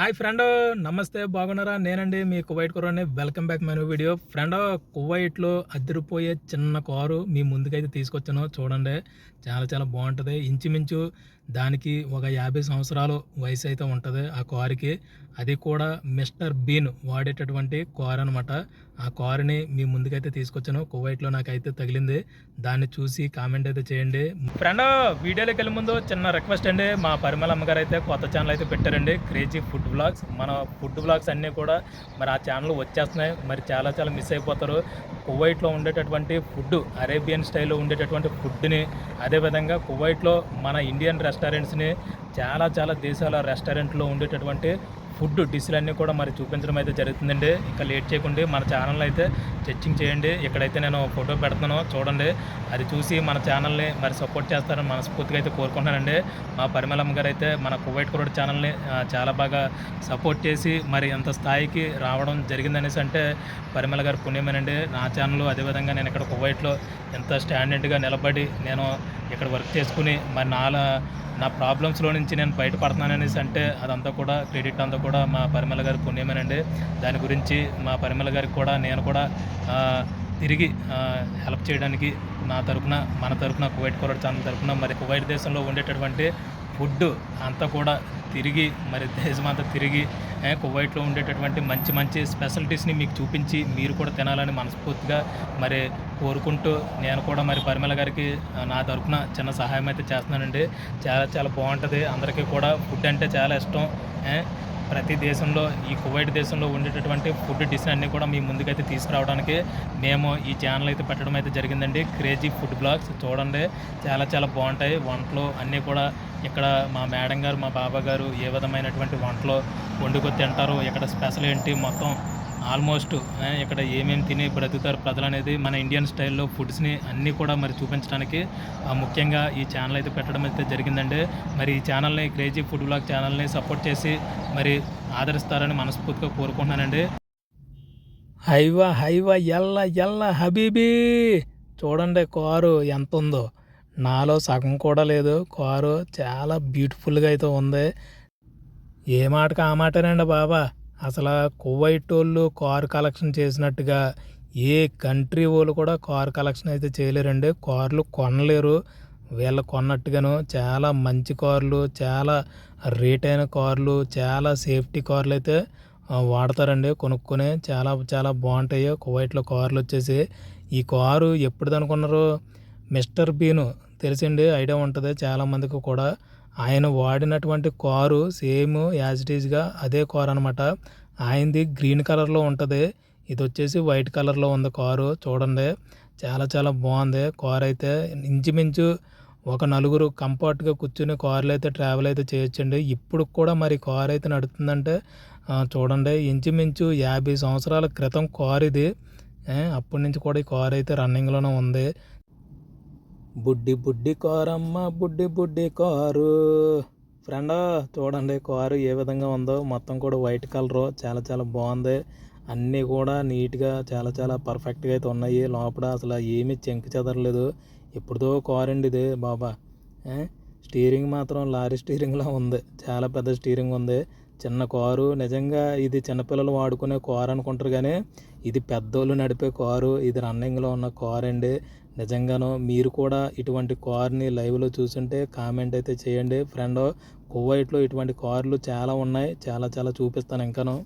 Hi friend నమస్తే బాగున్నారా? నేనండి మీ Kuwait కురాని welcome back my video. Friend కువైట్లో అదిరిపోయే చిన్న కారు మీ ముందుకైతే తీసుకొచ్చాను. చూడండి చాలా చాలా బాగుంటుంది. ఇంచుమించు దానికి ఒక యాభై సంవత్సరాలు వయసు అయితే ఉంటుంది ఆ కారుకి. అది కూడా మిస్టర్ బీన్ వాడేటటువంటి కార్ అనమాట ఆ కారుని మీ ముందుకైతే తీసుకొచ్చాను. కువైట్లో నాకైతే తగిలింది. దాన్ని చూసి కామెంట్ అయితే చేయండి. ఫ్రెండ్ వీడియోలోకి వెళ్ళే ముందు చిన్న రిక్వెస్ట్ అండి. మా పరిమళ అమ్మగారు అయితే కొత్త ఛానల్ అయితే పెట్టారండి. క్రేజీ ఫుడ్ బ్లాగ్స్ మన ఫుడ్ బ్లాగ్స్ అన్నీ కూడా మరి ఆ ఛానల్ వచ్చేస్తున్నాయి. మరి చాలా చాలా మిస్ అయిపోతారు. కువైట్లో ఉండేటటువంటి ఫుడ్ అరేబియన్ స్టైల్లో ఉండేటటువంటి ఫుడ్ని అదేవిధంగా కువైట్లో మన ఇండియన్ రెస్టారెంట్స్ని చాలా చాలా దేశాల రెస్టారెంట్లో ఉండేటటువంటి ఫుడ్ డిష్లన్నీ కూడా మరి చూపించడం అయితే జరుగుతుందండి. ఇంకా లేట్ చేయకుండా మన ఛానల్ అయితే చర్చింగ్ చేయండి. ఇక్కడైతే నేను ఫోటో పెడుతున్నాను చూడండి. అది చూసి మన ఛానల్ని మరి సపోర్ట్ చేస్తారని మనస్ఫూర్తిగా అయితే కోరుకుంటున్నానండి. మా పరిమళమ్మ గారు అయితే మన కువైట్ కురోడ్ ఛానల్ని చాలా బాగా సపోర్ట్ చేసి మరి అంత స్థాయికి రావడం జరిగిందనేసి అంటే పరిమళ గారు పుణ్యమేనండి. నా ఛానల్ అదేవిధంగా నేను ఇక్కడ కువైట్లో ఎంత స్టాండర్డ్గా నిలబడి నేను ఇక్కడ వర్క్ చేసుకుని మరి నాలా నా ప్రాబ్లమ్స్లో నుంచి నేను బయటపడుతున్నాననేసి అంటే అదంతా కూడా క్రెడిట్ అంతా కూడా మా పరిమళ గారి పుణ్యమేనండి. దాని గురించి మా పరిమళ గారికి కూడా నేను కూడా తిరిగి హెల్ప్ చేయడానికి నా తరపున మన తరపున కువైట్ కొరడ్ ఛానల్ తరపున మరి కువైట్ దేశంలో ఉండేటటువంటి ఫుడ్ అంతా కూడా తిరిగి మరి దేశం అంతా తిరిగి కువైట్లో ఉండేటటువంటి మంచి మంచి స్పెషాలిటీస్ని మీకు చూపించి మీరు కూడా తినాలని మనస్ఫూర్తిగా మరి కోరుకుంటూ నేను కూడా మరి పరిమళ గారికి నా తరపున చిన్న సహాయం అయితే చేస్తున్నానండి. చాలా చాలా బాగుంటుంది. అందరికీ కూడా ఫుడ్ అంటే చాలా ఇష్టం. ప్రతి దేశంలో ఈ కువైట్ దేశంలో ఉండేటటువంటి ఫుడ్ డిష్ అన్నీ కూడా మీ ముందుకైతే తీసుకురావడానికి మేము ఈ ఛానల్ అయితే పెట్టడం అయితే జరిగిందండి. క్రేజీ ఫుడ్ బ్లాగ్స్ చూడండి. చాలా చాలా బాగుంటాయి. వంటలు అన్నీ కూడా ఇక్కడ మా మేడం గారు మా బాబా గారు ఏ విధమైనటువంటి వంటలు వండుకొని తింటారు? ఇక్కడ స్పెషల్ ఏంటి? మొత్తం ఆల్మోస్ట్ ఇక్కడ ఏమేమి తిని బ్రతుకుతారు ప్రజలు అనేది మన ఇండియన్ స్టైల్లో ఫుడ్స్ని అన్నీ కూడా మరి చూపించడానికి ముఖ్యంగా ఈ ఛానల్ అయితే పెట్టడం అయితే జరిగిందండి. మరి ఈ ఛానల్ని క్రేజీ ఫుడ్ బ్లాగ్ ఛానల్ని సపోర్ట్ చేసి మరి ఆదరిస్తారని మనస్ఫూర్తిగా కోరుకుంటున్నానండి. హైవా హైవా ఎల్ల ఎల్ల హబీబీ! చూడండి కారు ఎంత ఉందో నాలో సగం కూడా లేదు. కారు చాలా బ్యూటిఫుల్గా అయితే ఉంది. ఏ మాటకు ఆ మాటనండి బాబా? అసలు కువైట్ వాళ్ళు కార్ కలెక్షన్ చేసినట్టుగా ఏ కంట్రీ వాళ్ళు కూడా కార్ కలెక్షన్ అయితే చేయలేరండి. కార్లు కొనలేరు. వీళ్ళు కొన్నట్టుగాను చాలా మంచి కార్లు చాలా రేట్ అయిన కార్లు చాలా సేఫ్టీ కార్లు అయితే వాడతారండి. కొనుక్కొని చాలా చాలా బాగుంటాయి. కువైట్లో కార్లు వచ్చేసి ఈ కారు ఎప్పుడు అనుకున్నారు మిస్టర్ బీను తెలిసిండి ఐడియా ఉంటుంది. చాలామందికి కూడా ఆయన వాడినటువంటి కారు సేమ్ యాజ్ ఇట్ ఈజ్గా అదే కారు అనమాట ఆయనది గ్రీన్ కలర్లో ఉంటుంది. ఇది వచ్చేసి వైట్ కలర్లో ఉంది కారు. చూడండి. చాలా చాలా బాగుంది కారు అయితే. ఇంచుమించు ఒక నలుగురు కంఫర్ట్గా కూర్చుని కార్లు అయితే ట్రావెల్ అయితే చేయొచ్చండి. ఇప్పుడు కూడా మరి కారు అయితే నడుస్తుందంటే చూడండి. ఇంచుమించు యాభై సంవత్సరాల క్రితం కారు ఇది. అప్పటి నుంచి కూడా ఈ కారు అయితే రన్నింగ్లోనే ఉంది. బుడ్డి బుడ్డి కారమ్మ బుడ్డి బుడ్డి కారు. ఫ్రెండ్ చూడండి కారు ఏ విధంగా ఉందో. మొత్తం కూడా వైట్ కలర్ చాలా చాలా బాగుంది. అన్నీ కూడా నీట్గా చాలా చాలా పర్ఫెక్ట్గా అయితే ఉన్నాయి. లోపల అసలు ఏమీ చెంక చెదరలేదు. ఎప్పుడుదో కారు అండి ఇది బాబా. స్టీరింగ్ మాత్రం లారీ స్టీరింగ్లా ఉంది. చాలా పెద్ద స్టీరింగ్ ఉంది. చిన్న కారు. నిజంగా ఇది చిన్నపిల్లలు వాడుకునే కారు అనుకుంటారు కానీ ఇది పెద్దోళ్ళు నడిపే కారు. ఇది రన్నింగ్లో ఉన్న కారు అండి నిజంగాను మీరు కూడా ఇటువంటి కార్ని లైవ్లో చూసుంటే కామెంట్ అయితే చేయండి. ఫ్రెండ్ కువైట్లో ఇటువంటి కార్లు చాలా ఉన్నాయి. చాలా చాలా చూపిస్తాను ఇంకాను.